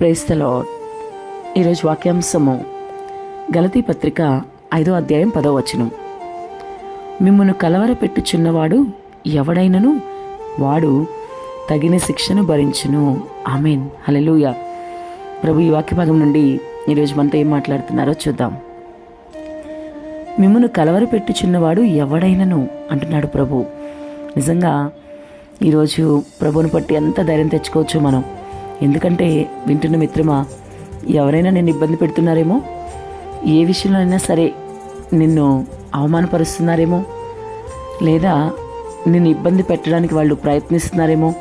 ప్రేస్తలో ఈరోజు వాక్యాంశము గలతీ పత్రిక ఐదో అధ్యాయం పదో వచనం. మిమ్మను కలవరపెట్టుచున్నవాడు ఎవడైనను వాడు తగిన శిక్షను భరించును. ఆమెన్. హలెలూయ ప్రభు ఈ వాక్యభాగం నుండి ఈరోజు మనతో ఏం మాట్లాడుతున్నారో చూద్దాం. మిమ్మను కలవరపెట్టుచున్నవాడు ఎవడైనను అంటున్నాడు ప్రభు. నిజంగా ఈరోజు ప్రభుని బట్టి ఎంత ధైర్యం తెచ్చుకోవచ్చు మనం. ఎందుకంటే వింటున్న మిత్రమా ఎవరైనా నిన్ను ఇబ్బంది పెడుతున్నారేమో? ఏ విషయంలోనైనా సరే నిన్ను అవమానపరుస్తున్నారేమో? లేదా నిన్ను ఇబ్బంది పెట్టడానికి వాళ్ళు ప్రయత్నిస్తున్నారేమో?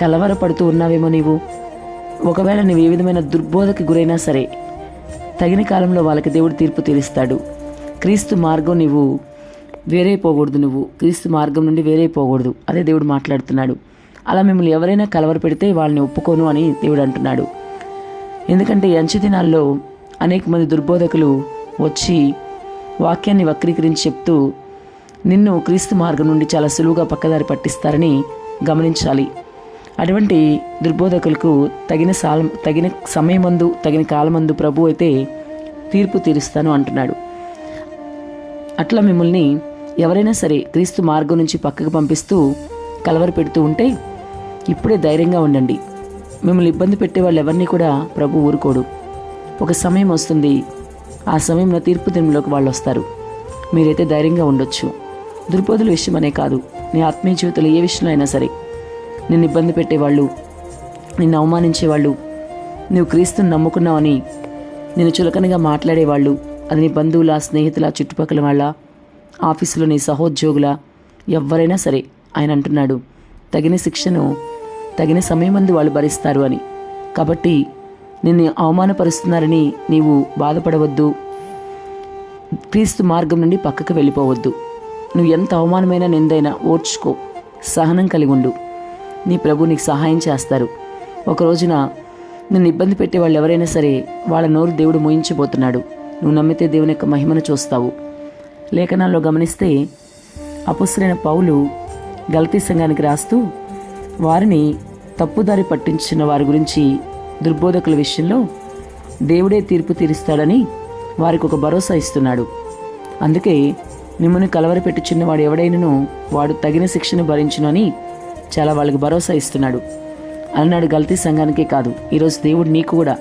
కలవరపడుతూ ఉన్నావేమో నీవు? ఒకవేళ నువ్వు ఏ విధమైన దుర్బోధకి గురైనా సరే తగిన కాలంలో వాళ్ళకి దేవుడు తీర్పు తీరుస్తాడు. క్రీస్తు మార్గం నువ్వు వేరే పోకూడదు నువ్వు. క్రీస్తు మార్గం నుండి వేరే పోకూడదు అదే దేవుడు మాట్లాడుతున్నాడు. అలా మిమ్మల్ని ఎవరైనా కలవర పెడితే వాళ్ళని ఒప్పుకోను అని దేవుడు అంటున్నాడు. ఎందుకంటే అంచె దినాల్లో అనేక మంది దుర్బోధకులు వచ్చి వాక్యాన్ని వక్రీకరించి చెప్తూ నిన్ను క్రీస్తు మార్గం నుండి చాలా సులువుగా పక్కదారి పట్టిస్తారని గమనించాలి. అటువంటి దుర్బోధకులకు తగిన సాల తగిన సమయమందు తగిన కాలమందు ప్రభు అయితే తీర్పు తీరుస్తాను అంటున్నాడు. అట్లా మిమ్మల్ని ఎవరైనా సరే క్రీస్తు మార్గం నుంచి పక్కకు పంపిస్తూ కలవర పెడుతూ ఉంటే ఇప్పుడే ధైర్యంగా ఉండండి. మిమ్మల్ని ఇబ్బంది పెట్టే వాళ్ళు ఎవరిని కూడా ప్రభు ఊరుకోడు. ఒక సమయం వస్తుంది. ఆ సమయంలో తీర్పు దినంలోకి వాళ్ళు వస్తారు. మీరైతే ధైర్యంగా ఉండొచ్చు. దుర్బోధుల విషయమనే కాదు. నీ ఆత్మీయ జీవితంలో ఏ విషయంలో అయినా సరే. నిన్ను ఇబ్బంది పెట్టేవాళ్ళు నిన్ను అవమానించేవాళ్ళు నువ్వు క్రీస్తుని నమ్ముకున్నావని నేను చులకనగా మాట్లాడేవాళ్ళు అది నీ బంధువుల స్నేహితుల చుట్టుపక్కల వాళ్ళ ఆఫీసులో నీ సహోద్యోగుల ఎవరైనా సరే ఆయన అంటున్నాడు. తగిన శిక్షను తగిన సమయం సమయమందు వాళ్ళు భరిస్తారు అని. కాబట్టి నిన్ను అవమానపరుస్తున్నారని నీవు బాధపడవద్దు. క్రీస్తు మార్గం నుండి పక్కకు వెళ్ళిపోవద్దు. నువ్వు ఎంత అవమానమైన నిందైనా ఓర్చుకో. సహనం కలిగి ఉండు. నీ ప్రభు నీకు సహాయం చేస్తారు. ఒక రోజున నిన్ను ఇబ్బంది పెట్టే వాళ్ళు ఎవరైనా సరే వాళ్ళ నోరు దేవుడు మోయించబోతున్నాడు. నువ్వు నమ్మితే దేవుని యొక్క మహిమను చూస్తావు. లేఖనాల్లో గమనిస్తే అపుసరైన పౌలు గల్తీ సంఘానికి రాస్తూ వారిని తప్పుదారి పట్టించిన వారి గురించి దుర్బోధకుల విషయంలో దేవుడే తీర్పు తీరుస్తాడని వారికి ఒక భరోసా ఇస్తున్నాడు. అందుకే మిమ్మల్ని కలవరపెట్టి చిన్నవాడు ఎవడైనను వాడు తగిన శిక్షను భరించునని చాలా వాళ్ళకి భరోసా ఇస్తున్నాడు. అన్నాడు గల్తీ సంఘానికే కాదు ఈరోజు దేవుడు నీకు కూడా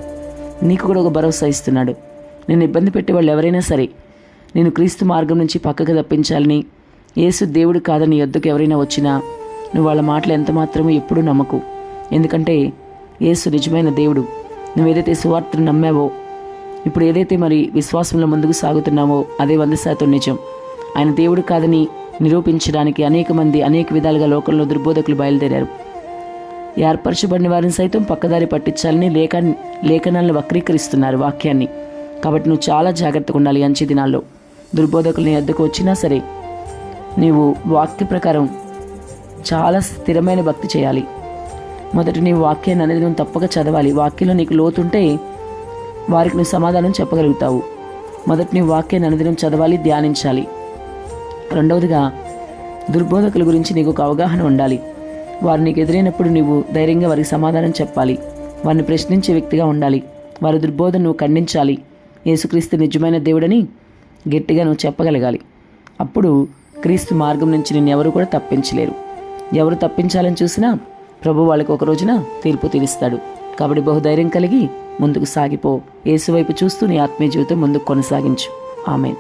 నీకు కూడా ఒక భరోసా ఇస్తున్నాడు. నేను ఇబ్బంది పెట్టే వాళ్ళు ఎవరైనా సరే నేను క్రీస్తు మార్గం నుంచి పక్కకు తప్పించాలని యేసు దేవుడు కాదని యొద్దకు ఎవరైనా వచ్చినా నువ్వు వాళ్ళ మాటలు ఎంత మాత్రమూ ఎప్పుడూ నమ్మకు. ఎందుకంటే యేసు నిజమైన దేవుడు. నువ్వు ఏదైతే సువార్తను నమ్మావో ఇప్పుడు ఏదైతే మరి విశ్వాసంలో ముందుకు సాగుతున్నావో అదే వంద శాతం నిజం. ఆయన దేవుడు కాదని నిరూపించడానికి అనేక మంది అనేక విధాలుగా లోకంలో దుర్బోధకులు బయలుదేరారు. ఏర్పరచబడిన వారిని సైతం పక్కదారి పట్టించాలని లేఖ లేఖనాలను వక్రీకరిస్తున్నారు వాక్యాన్ని. కాబట్టి నువ్వు చాలా జాగ్రత్తగా ఉండాలి అంచె దినాల్లో దుర్బోధకులు నీ వద్దకు వచ్చినా సరే నీవు వాక్య ప్రకారం చాలా స్థిరమైన భక్తి చేయాలి. మొదట నీ వాక్యాన్ని అనేది నువ్వు తప్పక చదవాలి. వాక్యంలో నీకు లోతుంటే వారికి నువ్వు సమాధానం చెప్పగలుగుతావు. మొదటి నీ వాక్యాన్ని అనుదినం చదవాలి ధ్యానించాలి. రెండవదిగా దుర్బోధకుల గురించి నీకు ఒక అవగాహన ఉండాలి. వారు నీకు ఎదురైనప్పుడు నీవు ధైర్యంగా వారికి సమాధానం చెప్పాలి. వారిని ప్రశ్నించే వ్యక్తిగా ఉండాలి. వారి దుర్బోధన నువ్వు ఖండించాలి. యేసుక్రీస్తు నిజమైన దేవుడని గట్టిగా నువ్వు చెప్పగలగాలి. అప్పుడు క్రీస్తు మార్గం నుంచి నిన్ను ఎవరు కూడా తప్పించలేరు. ఎవరు తప్పించాలని చూసినా ప్రభు వాళ్ళకి ఒక రోజున తీర్పు తీరుస్తాడు. కాబట్టి బహుధైర్యం కలిగి ముందుకు సాగిపో. ఏసువైపు చూస్తూ నీ ఆత్మీయ జీవితం ముందుకు కొనసాగించు. ఆమె